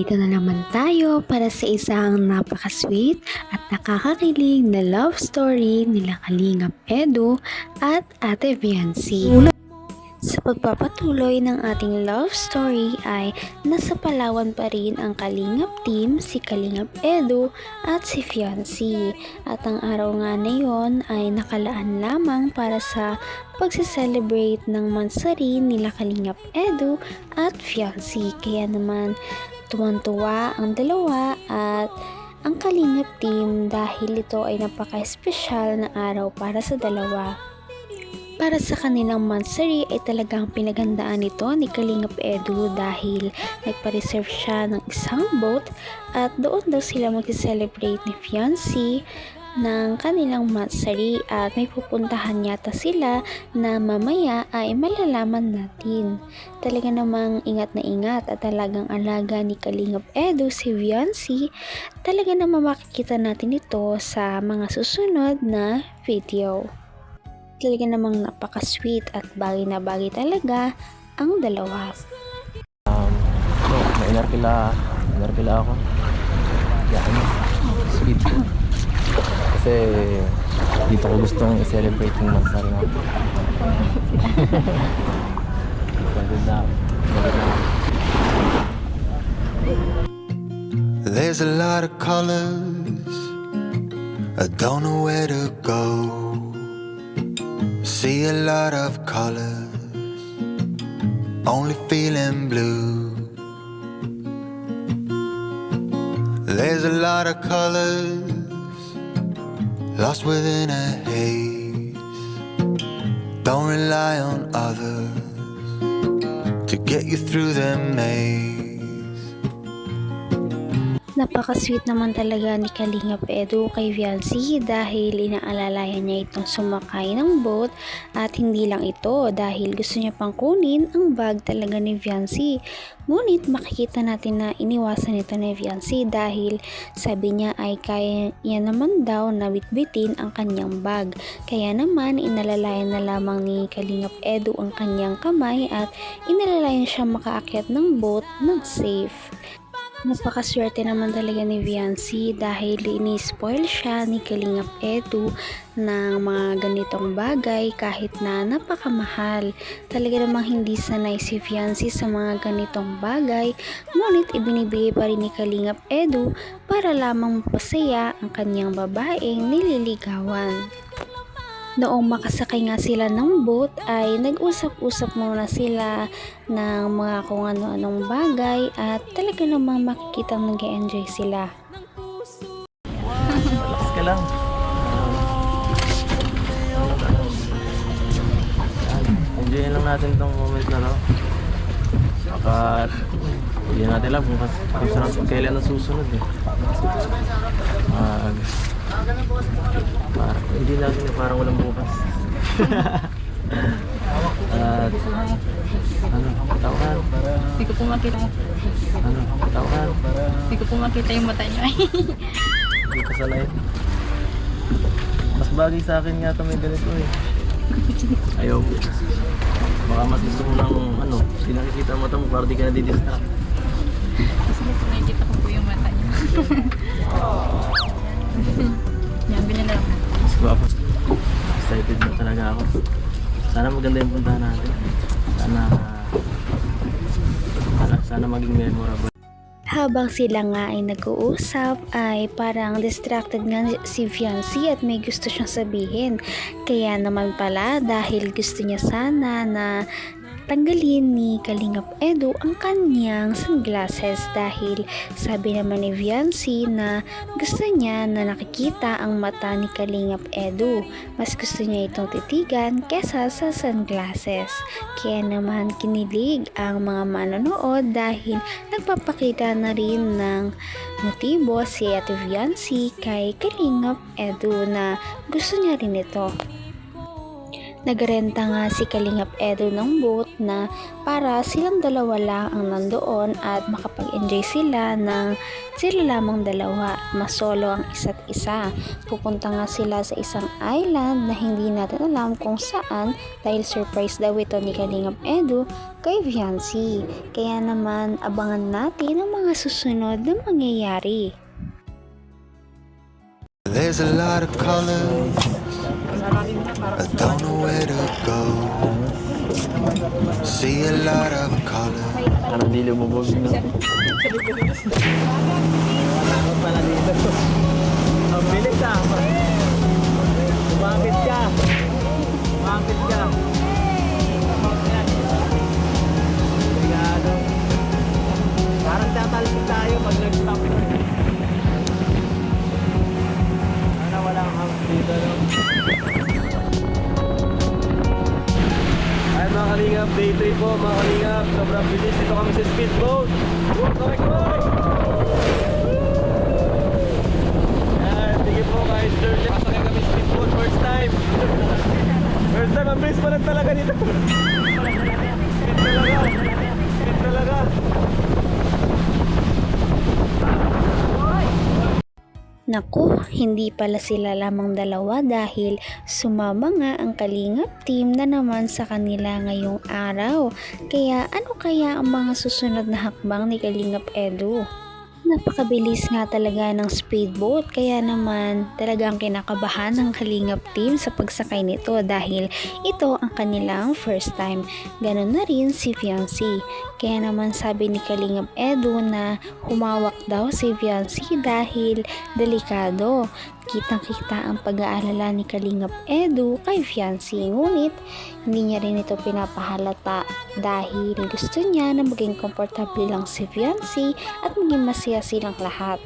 Narito na naman tayo para sa isang napaka-sweet at nakakakilig na love story nila Kalingap Edu at Ate Viancy. Sa pagpapatuloy ng ating love story ay nasa Palawan pa rin ang Kalingap team, si Kalingap Edu at si Fiancy. At ang araw nga na yon ay nakalaan lamang para sa pagse-celebrate ng mansari nila Kalingap Edu at Fiancy. Kaya naman tuwan-tuwa ang dalawa at ang Kalingap team dahil ito ay napaka-espesyal na araw para sa dalawa. Para sa kanilang monthsary ay talagang pinagandaan nito ni Kalingap Edu dahil nagpa-reserve siya ng isang boat at doon daw sila mag-celebrate ni Fiancé ng kanilang monthsary at may pupuntahan yata sila na mamaya ay malalaman natin. Talaga namang ingat na ingat at talagang alaga ni Kalingap Edu si Fiancé. Talaga namang makikita natin ito sa mga susunod na video talaga namang napaka-sweet at bagay na bagay talaga ang dalawa. Um, no, na-inarkila, inarkila ako. Yan, sweet. Kasi dito ko i-celebrate. There's a lot of colors. I don't know where to go. See a lot of colors. Only feeling blue. There's a lot of colors. Lost within a haze. Don't rely on others to get you through the maze. Napaka-sweet naman talaga ni Kalingap Edu kay Viancy dahil inaalalayan niya itong sumakay ng boat at hindi lang ito dahil gusto niya pang kunin ang bag talaga ni Viancy. Ngunit makikita natin na iniwasan ito ni Viancy dahil sabi niya ay kaya niya naman daw na bitbitin ang kanyang bag. Kaya naman inalalayan na lamang ni Kalingap Edu ang kanyang kamay at inalalayan siya makaakyat ng boat ng safe. Napakaswerte naman talaga ni Viancy dahil ini-spoil siya ni Kalingap Edu ng mga ganitong bagay kahit na napakamahal. Talaga namang hindi sanay si Viancy sa mga ganitong bagay ngunit ibinibigay pa rin ni Kalingap Edu para lamang mapasaya ang kanyang babaeng nililigawan. Noong makasakay nga sila ng boat ay nag-usap-usap muna sila ng mga kung ano-anong bagay at talaga namang makikita nag enjoy sila. Relax ka lang. Enjoy lang natin tong moment na to. Baka hindi natin alam kung, kung saan kailan ang susunod eh. Mag, parang, hindi natin eh, parang walang bukas. At ano, tawakan, Hindi ko po makita. ano, tawakan, Hindi ko po makita yung mata niyo. hindi ka sanay. Mas bagay sa akin nga ito may ganito eh. Ayaw. Baka mas gusto ko ng ano, hindi nakikita mo ito mo para di ka nadidistract. Kasi po nakikita ko po yung mata niyo. Gwapo. Excited na talaga ako. Sana maganda yung puntahan natin. Sana sana, sana maging memorable. Habang sila nga ay nag-uusap ay parang distracted nga si Fiancé at may gusto siyang sabihin. Kaya naman pala dahil gusto niya sana na tanggalin ni Kalingap Edu ang kanyang sunglasses dahil sabi naman ni Viancy na gusto niya na nakikita ang mata ni Kalingap Edu. Mas gusto niya itong titigan kesa sa sunglasses. Kaya naman kinilig ang mga manonood dahil nagpapakita na rin ng motibo si Ate Viancy kay Kalingap Edu na gusto niya rin ito. Nagrenta nga si Kalingap Edo ng boat na para silang dalawa lang ang nandoon at makapag-enjoy sila ng sila lamang dalawa at masolo ang isa't isa. Pupunta nga sila sa isang island na hindi natin alam kung saan dahil surprise daw ito ni Kalingap Edo kay Viancy. Kaya naman abangan natin ang mga susunod na mangyayari. There's a lot of colors. I don't know. See a lot of colors. Ano, hindi lumubog na. Ang bilis ah. Umapit ka. Umapit ka. Obrigado. Parang tatalpin tayo pag nag-stop. Sana wala kang hang dito, no? Day 3 po mga kalingap. Sobrang bilis. Dito kami sa speedboat. Woo! Kaway, kaway! Yan, sige po guys. Pasakay kami speedboat first time. First time, ang bilis pa lang talaga Naku, hindi pala sila lamang dalawa dahil sumama nga ang Kalingap team na naman sa kanila ngayong araw. Kaya ano kaya ang mga susunod na hakbang ni Kalingap Edu? Napakabilis nga talaga ng speedboat kaya naman talagang kinakabahan ng Kalingap team sa pagsakay nito dahil ito ang kanilang first time. Ganon na rin si Fiancé. Kaya naman sabi ni Kalingap Edu na humawak daw si Fiancé dahil delikado. Kitang kita ang pag-aalala ni Kalingap Edu kay Fiancé ngunit hindi niya rin ito pinapahalata dahil gusto niya na maging komportable lang si Fiancé at maging masaya silang lahat.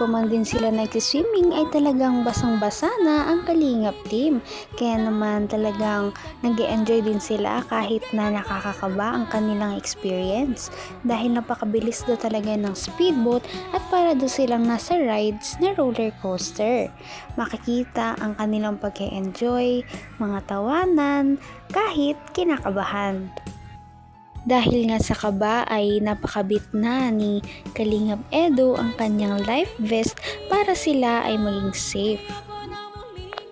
Pa man din sila nag-swimming ay talagang basang-basa na ang Kalingap team. Kaya naman talagang nag enjoy din sila kahit na nakakakaba ang kanilang experience. Dahil napakabilis daw talaga ng speedboat at para daw silang nasa rides na roller coaster. Makikita ang kanilang pag enjoy mga tawanan, kahit kinakabahan. Dahil nga sa kaba ay napakabit na ni Kalingap Edo ang kanyang life vest para sila ay maging safe.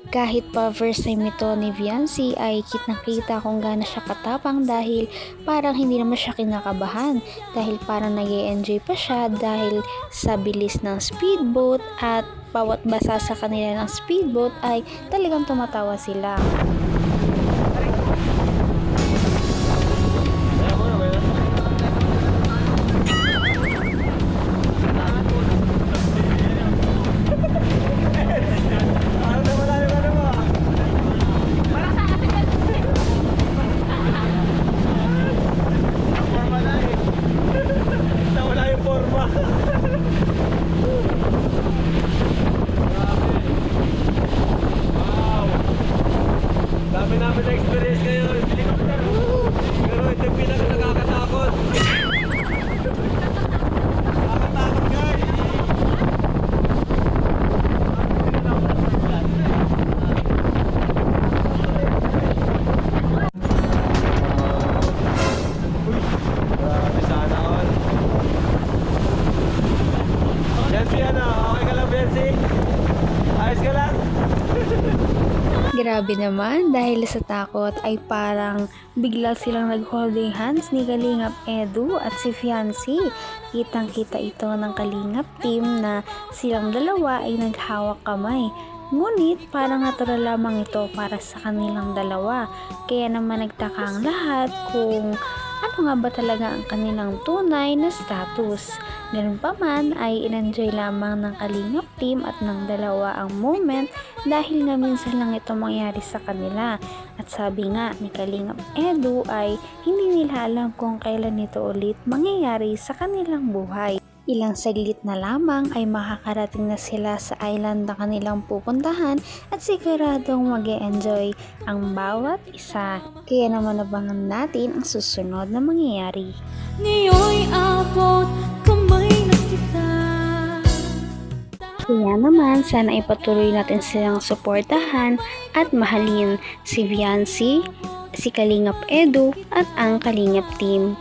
Kahit pa first time ito ni Viancy ay kitang-kita kung gaano siya katapang dahil parang hindi naman siya kinakabahan dahil parang nag enjoy pa siya dahil sa bilis ng speedboat at bawat basa sa kanila ng speedboat ay talagang tumatawa sila. Grabe naman dahil sa takot ay parang bigla silang nag-holding hands ni Kalingap Edu at si Fiancé. Kitang kita ito ng Kalingap team na silang dalawa ay naghawak kamay. Ngunit parang natural lamang ito para sa kanilang dalawa. Kaya naman nagtaka ang lahat kung ano nga ba talaga ang kanilang tunay na status. Ganun pa man ay inenjoy lamang ng Kalingap team at ng dalawa ang moment dahil nga minsan lang ito mangyari sa kanila. At sabi nga ni Kalingap Edu ay hindi nila alam kung kailan ito ulit mangyayari sa kanilang buhay. Ilang saglit na lamang ay makakarating na sila sa island na kanilang pupuntahan at siguradong mag enjoy ang bawat isa. Kaya naman abangan natin ang susunod na mangyayari. Ngayon'y abot kamay na kita Kaya naman, sana ipatuloy natin silang suportahan at mahalin si Viancy, si Kalingap Edu at ang Kalingap team.